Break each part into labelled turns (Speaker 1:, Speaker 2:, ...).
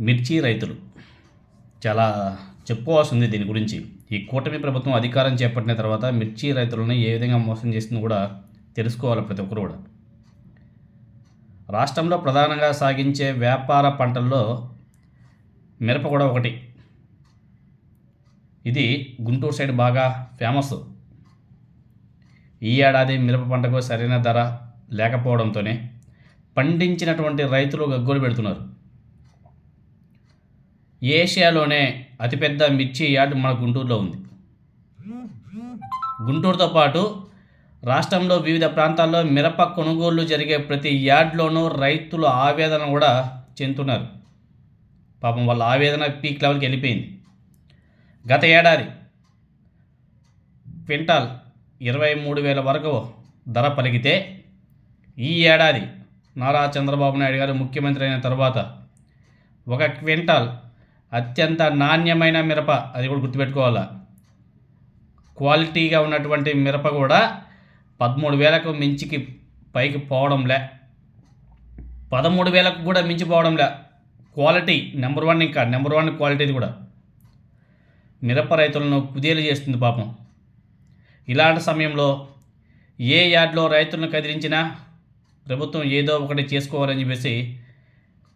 Speaker 1: మిర్చి రైతులు. చాలా చెప్పుకోవాల్సి ఉంది దీని గురించి. ఈ కూటమి ప్రభుత్వం అధికారం చేపట్టిన తర్వాత మిర్చి రైతులను ఏ విధంగా మోసం చేస్తుందో కూడా తెలుసుకోవాలి ప్రతి ఒక్కరు కూడా. రాష్ట్రంలో ప్రధానంగా సాగించే వ్యాపార పంటల్లో మిరప కూడా ఒకటి. ఇది గుంటూరు సైడ్ బాగా ఫేమస్. ఈ ఏడాది మిరప పంటకు సరైన ధర లేకపోవడంతోనే పండించినటువంటి రైతులు గగ్గోలు పెడుతున్నారు. ఏషియాలోనే అతిపెద్ద మిర్చి యార్డ్ మన గుంటూరులో ఉంది. గుంటూరుతో పాటు రాష్ట్రంలో వివిధ ప్రాంతాల్లో మిరప కొనుగోళ్ళు జరిగే ప్రతి యార్డ్లోనూ రైతులు ఆవేదన కూడా చెందుతున్నారు. పాపం వాళ్ళ ఆవేదన పీక్ లెవెల్కి వెళ్ళిపోయింది. గత ఏడాది క్వింటాల్ ఇరవై మూడు వేల వరకు ధర పలికితే ఈ ఏడాది నారా చంద్రబాబు నాయుడు గారు ముఖ్యమంత్రి అయిన తర్వాత ఒక క్వింటాల్ అత్యంత నాణ్యమైన మిరప అది కూడా గుర్తుపెట్టుకోవాలా. క్వాలిటీగా ఉన్నటువంటి మిరప కూడా పదమూడు వేలకు మించికి పైకి పోవడంలే. పదమూడు వేలకు కూడా మించిపోవడంలే క్వాలిటీ నెంబర్ వన్ ఇంకా నెంబర్ వన్ క్వాలిటీది కూడా. మిరప రైతులను కుదేలు చేస్తుంది పాపం. ఇలాంటి సమయంలో ఏ యార్డ్లో రైతులను కదిలించినా ప్రభుత్వం ఏదో ఒకటి చేసుకోవాలని చెప్పేసి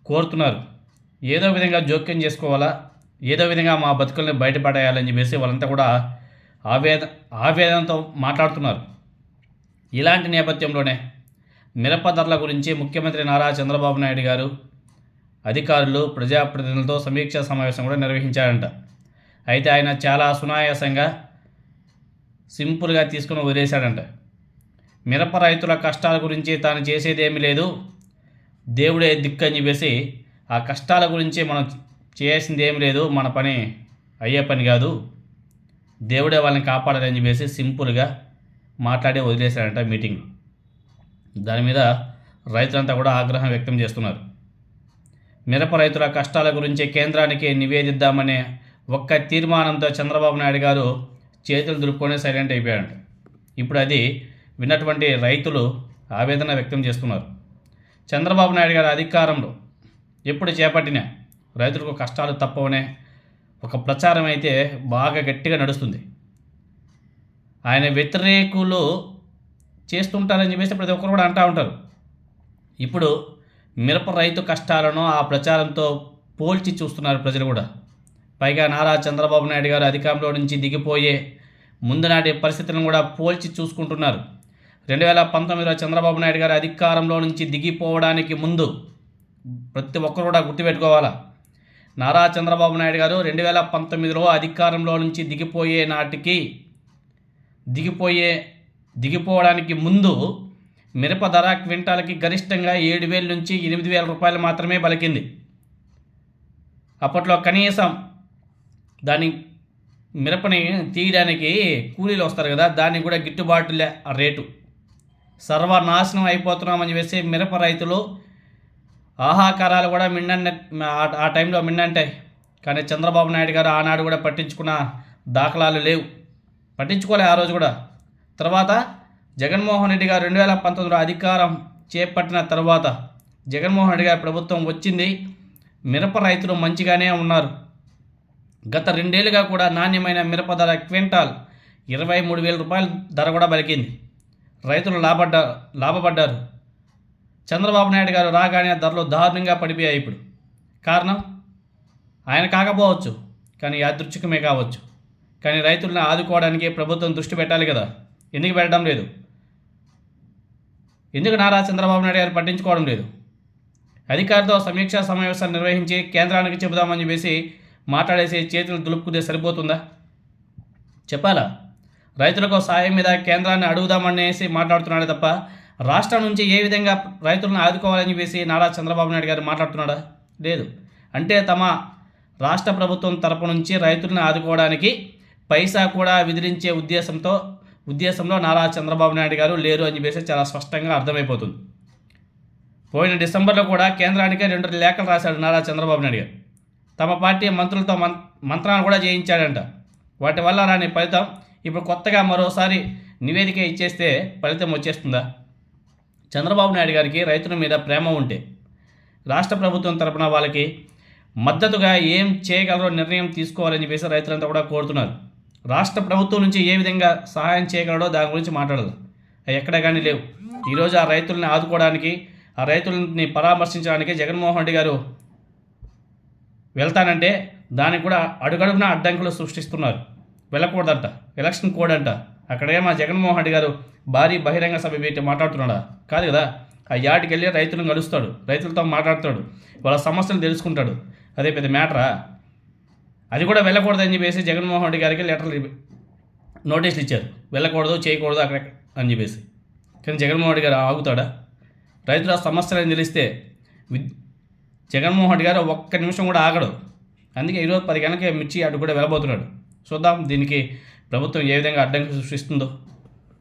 Speaker 1: కోరుతున్నారు. ఏదో విధంగా జోక్యం చేసుకోవాలా? ఏదో విధంగా మా బతుకుల్ని బయటపడేయాలని చెప్పేసి వాళ్ళంతా కూడా ఆవేద ఆవేదనతో మాట్లాడుతున్నారు. ఇలాంటి నేపథ్యంలోనే మిరప ధరల గురించి ముఖ్యమంత్రి నారా చంద్రబాబు నాయుడు గారు అధికారులు ప్రజాప్రతినిధులతో సమీక్షా సమావేశం కూడా నిర్వహించారంట. అయితే ఆయన చాలా సునాయాసంగా సింపుల్గా తీసుకుని వదిలేశాడంట. మిరప రైతుల కష్టాల గురించి తాను చేసేదేమీ లేదు. దేవుడే దిక్కు అని చెప్పేసి ఆ కష్టాల గురించి మనం చేయాల్సింది ఏం లేదు మన పని అయ్యే పని కాదు. దేవుడే వాళ్ళని కాపాడాలని చెప్పేసి సింపుల్గా మాట్లాడి వదిలేశాడంట మీటింగ్. దాని మీద రైతులంతా కూడా ఆగ్రహం వ్యక్తం చేస్తున్నారు. మిరప రైతుల కష్టాల గురించి కేంద్రానికి నివేదిద్దామనే ఒక్క తీర్మానంతో చంద్రబాబు నాయుడు గారు చేతులు దులుపుకొని సైలెంట్ అయిపోయాడు ఇప్పుడు అది విన్నటువంటి రైతులు ఆవేదన వ్యక్తం చేస్తున్నారు. చంద్రబాబు నాయుడు గారి అధికారంలో ఎప్పుడు చేపట్టినా రైతులకు కష్టాలు తప్పవనే ఒక ప్రచారం అయితే బాగా గట్టిగా నడుస్తుంది. ఆయన వ్యతిరేకులు చేస్తుంటారని చెప్పేసి ప్రతి ఒక్కరు కూడా అంటూ ఉంటారు. ఇప్పుడు మిరప రైతు కష్టాలను ఆ ప్రచారంతో పోల్చి చూస్తున్నారు ప్రజలు కూడా. పైగా నారా చంద్రబాబు నాయుడు గారు అధికారంలో నుంచి దిగిపోయే ముందునాటి పరిస్థితులను కూడా పోల్చి చూసుకుంటున్నారు. రెండు వేల పంతొమ్మిదిలో చంద్రబాబు నాయుడు గారు అధికారంలో నుంచి దిగిపోవడానికి ముందు ప్రతి ఒక్కరు కూడా గుర్తుపెట్టుకోవాలా? నారా చంద్రబాబు నాయుడు గారు రెండు వేల పంతొమ్మిదిలో అధికారంలో నుంచి దిగిపోయే నాటికి దిగిపోయే దిగిపోవడానికి ముందు మిరప ధర క్వింటాల్కి గరిష్టంగా ఏడు వేల నుంచి ఎనిమిది వేల రూపాయలు మాత్రమే పలికింది. అప్పట్లో కనీసం దాని మిరపని తీయడానికి కూలీలు వస్తారు కదా దానికి కూడా గిట్టుబాటు లే ఆ రేటు. సర్వనాశనం అయిపోతున్నామని చెప్పేసి మిరప రైతులు ఆహాకారాలు కూడా మిండండి ఆ- టైంలో మిన్నంటాయి కానీ చంద్రబాబు నాయుడు గారు ఆనాడు కూడా పట్టించుకున్న దాఖలాలు లేవు. పట్టించుకోలే ఆ రోజు కూడా. తర్వాత జగన్మోహన్ రెడ్డి గారు రెండు వేల పంతొమ్మిదిలో అధికారం చేపట్టిన తర్వాత జగన్మోహన్ రెడ్డి గారి ప్రభుత్వం వచ్చింది. మిరప రైతులు మంచిగానే ఉన్నారు. గత రెండేళ్ళుగా కూడా నాణ్యమైన మిరప ధర క్వింటాల్ ఇరవై మూడు వేల రూపాయల ధర కూడా పలికింది. రైతులు లాభడ్డ లాభపడ్డారు. చంద్రబాబు నాయుడు గారు రాగానే ధరలు దారుణంగా పడిపోయాయి ఇప్పుడు. కారణం? ఆయన కాకపోవచ్చు కానీ యాదృచ్ఛికమే కావచ్చు. కానీ రైతులను ఆదుకోవడానికి ప్రభుత్వం దృష్టి పెట్టాలి కదా. ఎందుకు పెట్టడం లేదు? ఎందుకు నారా చంద్రబాబు నాయుడు గారు పట్టించుకోవడం లేదు? అధికారితో సమీక్షా సమావేశాలు నిర్వహించి కేంద్రానికి చెబుదామని చెప్పేసి మాట్లాడేసి చేతులు దులుపుకుంటే సరిపోతుందా? చెప్పాలా? రైతులకు సాయం మీద కేంద్రాన్ని అడుగుదామనేసి మాట్లాడుతున్నాడే తప్ప రాష్ట్రం నుంచి ఏ విధంగా రైతులను ఆదుకోవాలని చెప్పేసి నారా చంద్రబాబు నాయుడు గారు మాట్లాడుతున్నాడా? లేదు. అంటే తమ రాష్ట్ర ప్రభుత్వం తరపు నుంచి రైతులను ఆదుకోవడానికి పైసా కూడా విధించే ఉద్దేశంతో ఉద్దేశంలో నారా చంద్రబాబు నాయుడు గారు లేరు అని చెప్పేసి చాలా స్పష్టంగా అర్థమైపోతుంది. పోయిన డిసెంబర్లో కూడా కేంద్రానికి రెండు లేఖలు రాశాడు నారా చంద్రబాబు నాయుడు గారు. తమ పార్టీ మంత్రులతో మం మంత్రాలను కూడా చేయించాడంట. వాటి వల్ల రాని ఫలితం ఇప్పుడు కొత్తగా మరోసారి నివేదిక ఇచ్చేస్తే ఫలితం వచ్చేస్తుందా? చంద్రబాబు నాయుడు గారికి రైతుల మీద ప్రేమ ఉంటే రాష్ట్ర ప్రభుత్వం తరపున వాళ్ళకి మద్దతుగా ఏం చేయగలరో నిర్ణయం తీసుకోవాలని చెప్పేసి రైతులంతా కూడా కోరుతున్నారు. రాష్ట్ర ప్రభుత్వం నుంచి ఏ విధంగా సహాయం చేయగలడో దాని గురించి మాట్లాడదు. అవి ఎక్కడ కానీ లేవు. ఈరోజు ఆ రైతుల్ని ఆదుకోవడానికి ఆ రైతులని పరామర్శించడానికి జగన్మోహన్ రెడ్డి గారు వెళ్తానంటే దానికి కూడా అడుగడుగున అడ్డంకులు సృష్టిస్తున్నారు. వెళ్ళకూడదంట. ఎలక్షన్ కోడ్ అంట. అక్కడే మా జగన్మోహన్ రెడ్డి గారు భారీ బహిరంగ సభ పెట్టి మాట్లాడుతున్నాడా? కాదు కదా. ఆ యాటికి వెళ్ళి రైతులను కలుస్తాడు. రైతులతో మాట్లాడతాడు. వాళ్ళ సమస్యలు తెలుసుకుంటాడు. అదే పెద్ద మ్యాటరా? అది కూడా వెళ్ళకూడదని చెప్పేసి జగన్మోహన్ రెడ్డి గారికి లెటర్లు నోటీసులు ఇచ్చారు. వెళ్ళకూడదు చేయకూడదు అక్కడ అని చెప్పేసి. కానీ జగన్మోహన్ రెడ్డి గారు ఆగుతాడా? రైతుల సమస్యలను తెలిస్తే విద్ జగన్మోహన్ రెడ్డి గారు ఒక్క నిమిషం కూడా ఆగడు. అందుకే ఈరోజు పది గంటలకే మిర్చి అటు కూడా వెళ్ళబోతున్నాడు. చూద్దాం దీనికి ప్రభుత్వం ఏ విధంగా అడ్డంకి సృష్టిస్తుందో.